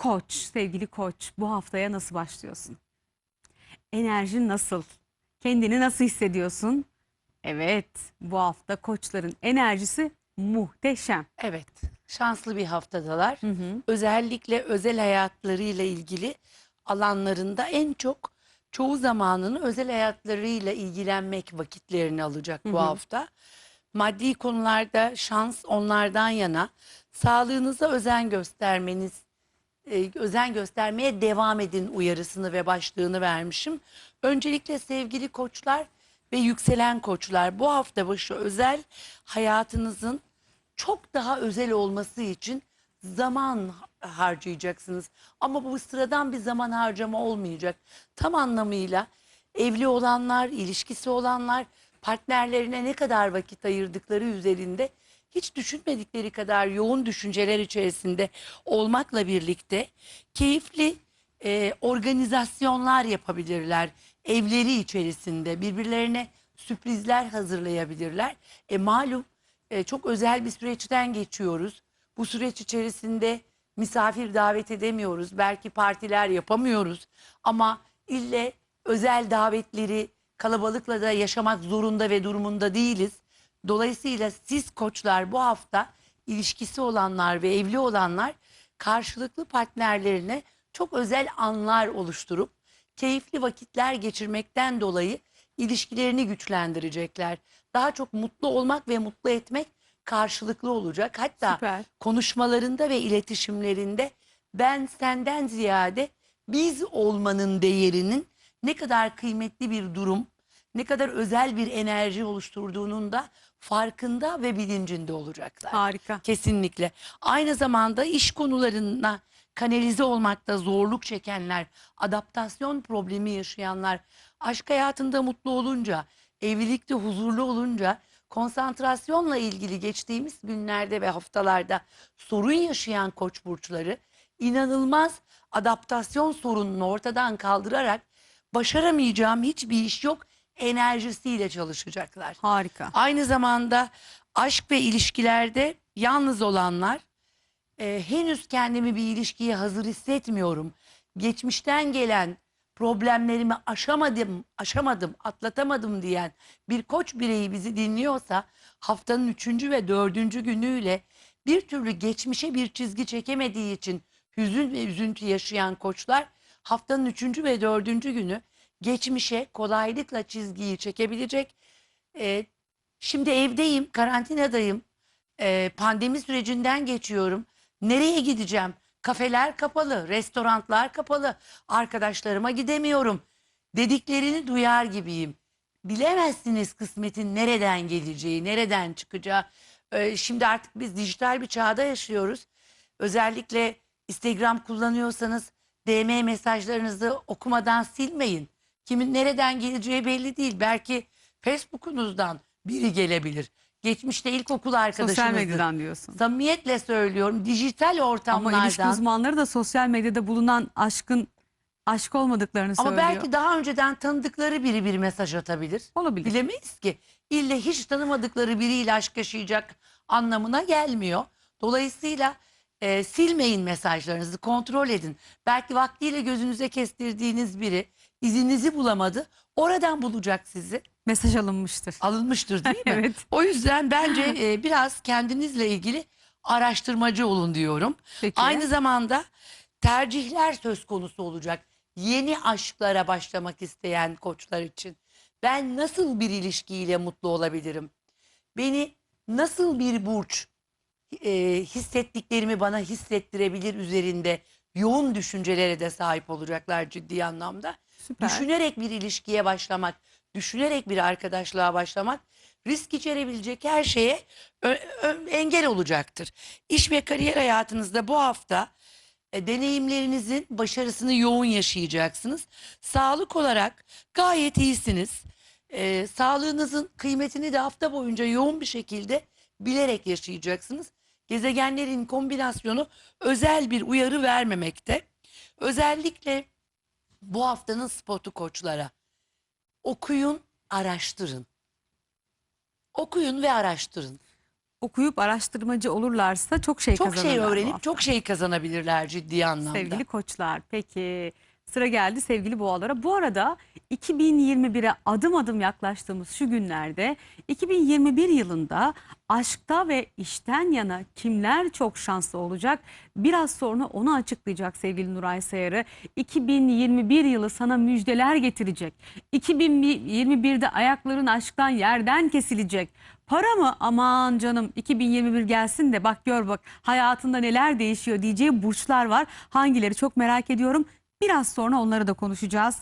Koç, sevgili koç bu haftaya nasıl başlıyorsun? Enerjin nasıl? Kendini nasıl hissediyorsun? Evet, bu hafta koçların enerjisi muhteşem. Evet, şanslı bir haftadalar. Hı hı. Özellikle özel hayatlarıyla ilgili alanlarında en çok çoğu zamanını özel hayatlarıyla ilgilenmek vakitlerini alacak Hı bu hı. hafta. Maddi konularda şans onlardan yana. Sağlığınıza özen göstermeniz, e, özen göstermeye devam edin uyarısını ve başlığını vermişim. Öncelikle sevgili koçlar ve yükselen koçlar bu hafta başı özel hayatınızın çok daha özel olması için zaman harcayacaksınız. Ama bu sıradan bir zaman harcama olmayacak. Tam anlamıyla evli olanlar, ilişkisi olanlar partnerlerine ne kadar vakit ayırdıkları üzerinde hiç düşünmedikleri kadar yoğun düşünceler içerisinde olmakla birlikte keyifli e, organizasyonlar yapabilirler. Evleri içerisinde birbirlerine sürprizler hazırlayabilirler. E malum e, çok özel bir süreçten geçiyoruz. Bu süreç içerisinde misafir davet edemiyoruz. Belki partiler yapamıyoruz. Ama ille özel davetleri kalabalıkla da yaşamak zorunda ve durumunda değiliz. Dolayısıyla siz koçlar bu hafta ilişkisi olanlar ve evli olanlar karşılıklı partnerlerine çok özel anlar oluşturup keyifli vakitler geçirmekten dolayı ilişkilerini güçlendirecekler. Daha çok mutlu olmak ve mutlu etmek karşılıklı olacak. Hatta Süper. konuşmalarında ve iletişimlerinde ben senden ziyade biz olmanın değerinin ne kadar kıymetli bir durum, ne kadar özel bir enerji oluşturduğunun da farkında ve bilincinde olacaklar. Harika. Kesinlikle. Aynı zamanda iş konularına kanalize olmakta zorluk çekenler, adaptasyon problemi yaşayanlar, aşk hayatında mutlu olunca, evlilikte huzurlu olunca, konsantrasyonla ilgili geçtiğimiz günlerde ve haftalarda sorun yaşayan koç burçları inanılmaz adaptasyon sorununu ortadan kaldırarak başaramayacağım hiçbir iş yok enerjisiyle çalışacaklar. Harika. Aynı zamanda aşk ve ilişkilerde yalnız olanlar e, henüz kendimi bir ilişkiye hazır hissetmiyorum. Geçmişten gelen problemlerimi aşamadım, aşamadım, atlatamadım diyen bir koç bireyi bizi dinliyorsa haftanın üçüncü ve dördüncü günüyle bir türlü geçmişe bir çizgi çekemediği için hüzün ve üzüntü yaşayan koçlar haftanın üçüncü ve dördüncü günü geçmişe kolaylıkla çizgiyi çekebilecek. Ee, şimdi evdeyim, karantinadayım, Ee, pandemi sürecinden geçiyorum. Nereye gideceğim? Kafeler kapalı, restoranlar kapalı, arkadaşlarıma gidemiyorum dediklerini duyar gibiyim. Bilemezsiniz kısmetin nereden geleceği, nereden çıkacağı. Ee, şimdi artık biz dijital bir çağda yaşıyoruz. Özellikle Instagram kullanıyorsanız DM mesajlarınızı okumadan silmeyin. Kimin nereden geleceği belli değil. Belki Facebook'unuzdan biri gelebilir. Geçmişte ilkokul Sosyal arkadaşınızdır. medyadan diyorsun. Samimiyetle söylüyorum dijital Ama ortamlardan. ilişki uzmanları da sosyal medyada bulunan aşkın aşk olmadıklarını Ama söylüyor. belki daha önceden tanıdıkları biri bir mesaj atabilir. Olabilir. Bilemeyiz ki. İlle hiç tanımadıkları biriyle aşk yaşayacak anlamına gelmiyor. Dolayısıyla e, silmeyin mesajlarınızı, kontrol edin. Belki vaktiyle gözünüze kestirdiğiniz biri izinizi bulamadı. Oradan bulacak sizi. Mesaj alınmıştır. Alınmıştır değil mi? Evet. O yüzden bence e, biraz kendinizle ilgili araştırmacı olun diyorum. Peki. Aynı zamanda tercihler söz konusu olacak. Yeni aşklara başlamak isteyen koçlar için. Ben nasıl bir ilişkiyle mutlu olabilirim? Beni nasıl bir burç e, hissettiklerimi bana hissettirebilir üzerinde yoğun düşüncelere de sahip olacaklar ciddi anlamda. Süper. Düşünerek bir ilişkiye başlamak, düşünerek bir arkadaşlığa başlamak risk içerebilecek her şeye engel olacaktır. İş ve kariyer hayatınızda bu hafta e, deneyimlerinizin başarısını yoğun yaşayacaksınız. Sağlık olarak gayet iyisiniz. E, sağlığınızın kıymetini de hafta boyunca yoğun bir şekilde bilerek yaşayacaksınız. Gezegenlerin kombinasyonu özel bir uyarı vermemekte. Özellikle bu haftanın spotu koçlara. Okuyun, araştırın. Okuyun ve araştırın. okuyup araştırmacı olurlarsa çok şey Çok kazanırlar. şey bu öğrenip çok şey kazanabilirler ciddi anlamda. Sevgili koçlar. Peki sıra geldi sevgili boğalara. Bu arada 2021'e adım adım yaklaştığımız şu günlerde 2021 yılında aşkta ve işten yana kimler çok şanslı olacak? Biraz sonra onu açıklayacak sevgili Nuray Sayarı. 2021 yılı sana müjdeler getirecek. 2021'de ayakların aşktan yerden kesilecek. Para mı? Aman canım 2021 gelsin de bak gör bak hayatında neler değişiyor diyeceği burçlar var. Hangileri çok merak ediyorum. Biraz sonra onları da konuşacağız.